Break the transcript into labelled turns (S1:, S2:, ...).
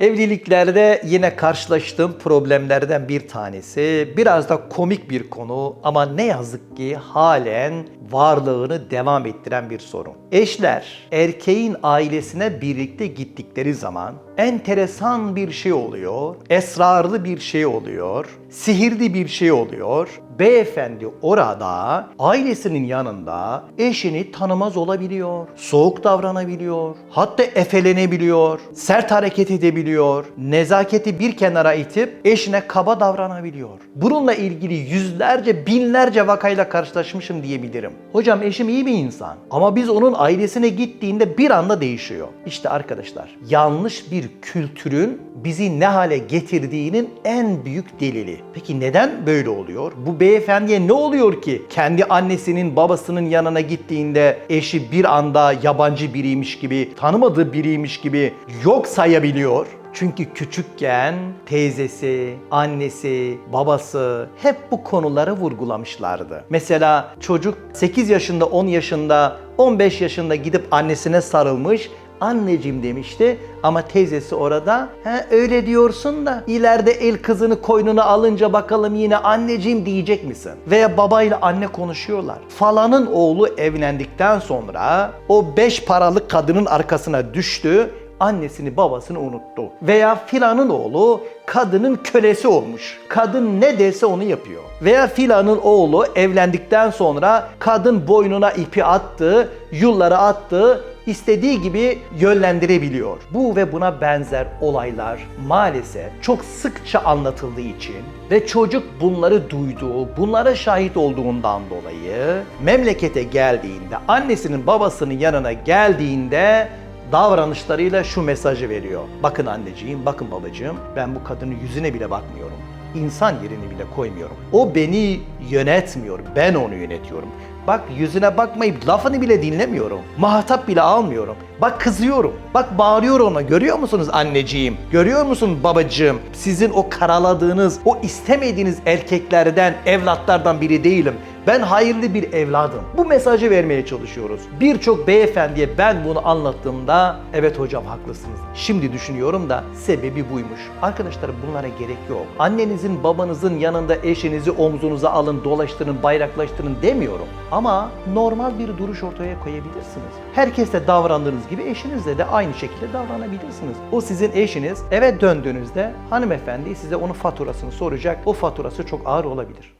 S1: Evliliklerde yine karşılaştığım problemlerden bir tanesi biraz da komik bir konu ama ne yazık ki halen varlığını devam ettiren bir sorun. Eşler erkeğin ailesine birlikte gittikleri zaman enteresan bir şey oluyor, esrarlı bir şey oluyor, sihirli bir şey oluyor. Beyefendi orada ailesinin yanında eşini tanımaz olabiliyor, soğuk davranabiliyor, hatta efelenebiliyor, sert hareket edebiliyor, nezaketi bir kenara itip eşine kaba davranabiliyor. Bununla ilgili yüzlerce, binlerce vakayla karşılaşmışım diyebilirim. Hocam eşim iyi bir insan ama biz onun ailesine gittiğinde bir anda değişiyor. İşte arkadaşlar yanlış bir kültürün bizi ne hale getirdiğinin en büyük delili. Peki neden böyle oluyor? Bu beyefendiye ne oluyor ki? Kendi annesinin babasının yanına gittiğinde eşi bir anda yabancı biriymiş gibi, tanımadığı biriymiş gibi yok sayabiliyor. Çünkü küçükken teyzesi, annesi, babası hep bu konuları vurgulamışlardı. Mesela çocuk 8 yaşında, 10 yaşında, 15 yaşında gidip annesine sarılmış anneciğim demişti ama teyzesi orada He, öyle diyorsun da ileride el kızını koynuna alınca bakalım yine anneciğim diyecek misin? Veya babayla anne konuşuyorlar. Falanın oğlu evlendikten sonra o beş paralık kadının arkasına düştü annesini babasını unuttu. Veya filanın oğlu kadının kölesi olmuş. Kadın ne dese onu yapıyor. Veya filanın oğlu evlendikten sonra kadın boynuna ipi attı, yullara attı, istediği gibi yönlendirebiliyor. Bu ve buna benzer olaylar maalesef çok sıkça anlatıldığı için ve çocuk bunları duyduğu, bunlara şahit olduğundan dolayı memlekete geldiğinde, annesinin babasının yanına geldiğinde davranışlarıyla şu mesajı veriyor. Bakın anneciğim, bakın babacığım ben bu kadının yüzüne bile bakmıyorum. İnsan yerini bile koymuyorum. O beni yönetmiyor, ben onu yönetiyorum. Bak yüzüne bakmayıp lafını bile dinlemiyorum. Mahatap bile almıyorum. Bak kızıyorum. Bak bağırıyor ona. Görüyor musunuz anneciğim? Görüyor musun babacığım? Sizin o karaladığınız, o istemediğiniz erkeklerden, evlatlardan biri değilim. Ben hayırlı bir evladım. Bu mesajı vermeye çalışıyoruz. Birçok beyefendiye ben bunu anlattığımda evet hocam haklısınız. Şimdi düşünüyorum da sebebi buymuş. Arkadaşlar bunlara gerek yok. Annenizin babanızın yanında eşinizi omzunuza alın, dolaştırın, bayraklaştırın demiyorum. Ama normal bir duruş ortaya koyabilirsiniz. Herkesle davrandığınız gibi eşinizle de aynı şekilde davranabilirsiniz. O sizin eşiniz eve döndüğünüzde hanımefendi size onun faturasını soracak. O faturası çok ağır olabilir.